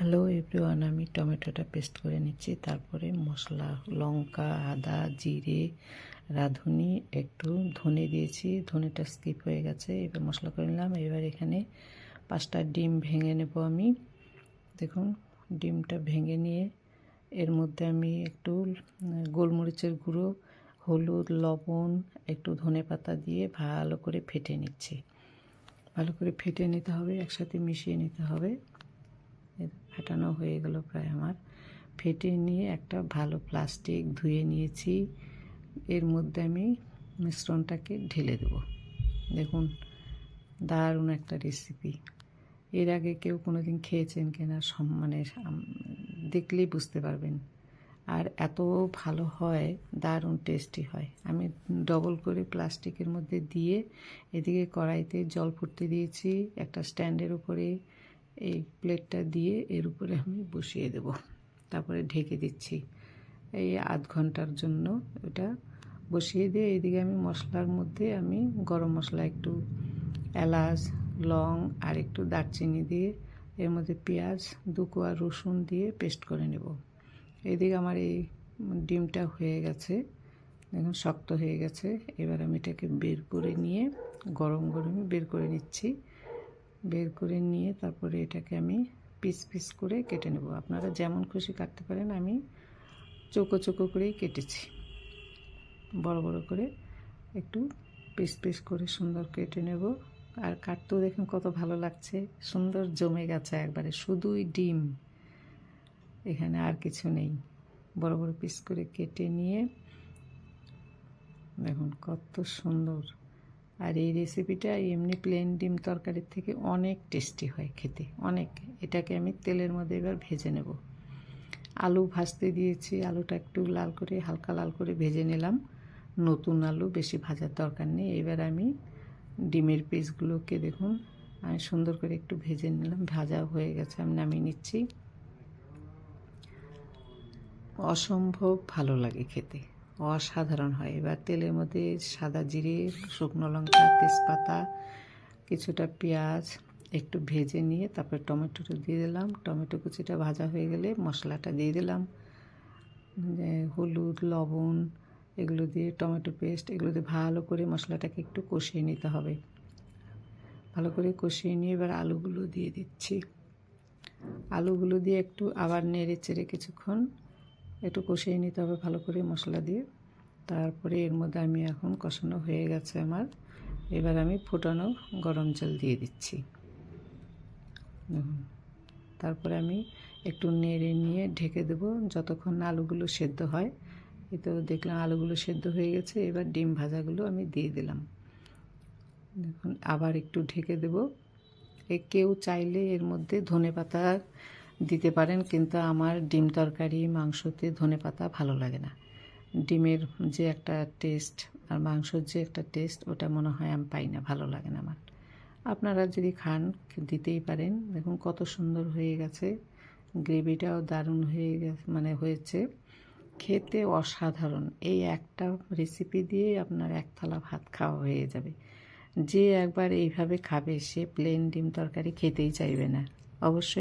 Hello everyone আমি টমেটোটা paste করে নিচ্ছি। তারপরে মশলা, লঙ্কা, আদা, জিরে, রাঁধুনি, একটু ধনে দিয়েছি। ধনেটা স্কিপ হয়ে গেছে। এবার মশলা করে নিলাম। এবার এখানে পাঁচটা ডিম ভেঙে নেব আমি। দেখুন, ডিমটা ভেঙে নিয়ে এর মধ্যে আমি একটু গোলমরিচের গুঁড়ো, হলুদ, লবণ, একটু ধনে পাতা দিয়ে ভালো করে ফেটে নিচ্ছি। ভালো করে ফেটে নিতে হবে, একসাথে মিশিয়ে নিতে হবে। ফেটানো হয়ে গেল প্রায় আমার। ফেটে নিয়ে একটা ভালো প্লাস্টিক ধুয়ে নিয়েছি। এর মধ্যে আমি মিশ্রণটাকে ঢেলে দেব। দেখুন, দারুণ একটা রেসিপি এর আগে কেউ কোনো দিন খেয়েছেন কিনা মানে দেখলেই বুঝতে পারবেন। আর এত ভালো হয়, দারুণ টেস্টি হয়। আমি ডবল করে প্লাস্টিকের মধ্যে দিয়ে এদিকে কড়াইতে জল ফুটতে দিয়েছি, একটা স্ট্যান্ডের উপরে এই প্লেটটা দিয়ে এর উপরে আমি বসিয়ে দেব। তারপরে ঢেকে দিচ্ছি। এই আধ ঘণ্টার জন্য এটা বসিয়ে দিয়ে এদিকে আমি মশলার মধ্যে আমি গরম মশলা, একটু এলাচ, লং আর একটু দারচিনি দিয়ে এর মধ্যে পেঁয়াজ দু কোয়া রসুন দিয়ে পেস্ট করে নেব। এদিকে আমার এই ডিমটা হয়ে গেছে। দেখুন, শক্ত হয়ে গেছে। এবার আমি এটাকে বের করে নিয়ে, গরম গরমে বের করে নিচ্ছি। বের করে নিয়ে তারপরে এটাকে আমি পিস পিস করে কেটে নেব। আপনারা যেমন খুশি কাটতে পারেন, আমি চৌকো চৌকো করেই কেটেছি। বড় বড় করে একটু পিস পিস করে সুন্দর কেটে নেব। আর কাটতেও দেখুন কত ভালো লাগছে, সুন্দর জমে গেছে একবারে, শুধুই ডিম। এখানে আর কিছু নেই। বড় বড় পিস করে কেটে নিয়ে দেখুন কত সুন্দর। আর এই রেসিপিটা এমনি প্লেন ডিম তরকারির থেকে অনেক টেস্টি হয় খেতে, অনেক। এটাকে আমি তেলের মধ্যে এবার ভেজে নেব। আলু ভাজতে দিয়েছি, আলুটা একটু লাল করে, হালকা লাল করে ভেজে নিলাম। নতুন আলু, বেশি ভাজার দরকার নেই। এবার আমি ডিমের পিসগুলোকে দেখুন, আমি সুন্দর করে একটু ভেজে নিলাম ভাজা হয়ে গেছে, আমি নামিয়ে নিচ্ছি। অসম্ভব ভালো লাগে খেতে। অসাধারণ হয়। এবার তেলের মধ্যে সাদা জিরে, শুকনো লঙ্কা, তেজপাতা, কিছুটা পেঁয়াজ, একটু ভেজে নিয়ে তারপরে টমেটোটা দিয়ে দিলাম। টমেটো কুচিটা ভাজা হয়ে গেলে মশলাটা দিয়ে দিলাম। হলুদ, লবণ, এগুলো দিয়ে টমেটো পেস্ট, এগুলো দিয়ে ভালো করে মশলাটাকে একটু কষিয়ে নিতে হবে। ভালো করে কষিয়ে নিয়ে এবার আলুগুলো দিয়ে দিচ্ছি। আলুগুলো দিয়ে একটু আবার নেড়ে চেড়ে কিছুক্ষণ একটু কষিয়ে নিতে হবে ভালো করে মশলা দিয়ে। তারপরে এর মধ্যে আমি এখন কষানো হয়ে গেছে আমার। এবার আমি ফুটানো গরম জল দিয়ে দিচ্ছি। তারপরে আমি একটু নেড়ে নিয়ে ঢেকে দেবো যতক্ষণ আলুগুলো সেদ্ধ হয়। তো দেখলাম আলুগুলো সেদ্ধ হয়ে গেছে, এবার ডিম ভাজাগুলো আমি দিয়ে দিলাম। দেখুন, আবার একটু ঢেকে দেব। এ কেউ চাইলে এর মধ্যে ধনে পাতা দিতে পারেন, কিন্তু আমার ডিম তরকারি, মাংসতে ধনে পাতা ভালো লাগে না। ডিমের যে একটা টেস্ট আর মাংসর যে একটা টেস্ট ওটা মনে হয় আমি পাই না, ভালো লাগে না আমার। আপনারা যদি খান, দিতেই পারেন। দেখুন কত সুন্দর হয়ে গেছে। গ্রেভিটাও দারুণ হয়ে গেছে মানে হয়েছে। খেতে অসাধারণ। এই একটা রেসিপি দিয়েই আপনার এক থালা ভাত খাওয়া হয়ে যাবে। যে একবার এইভাবে খাবে, সে প্লেন ডিম তরকারি খেতেই চাইবে না। অবশ্যই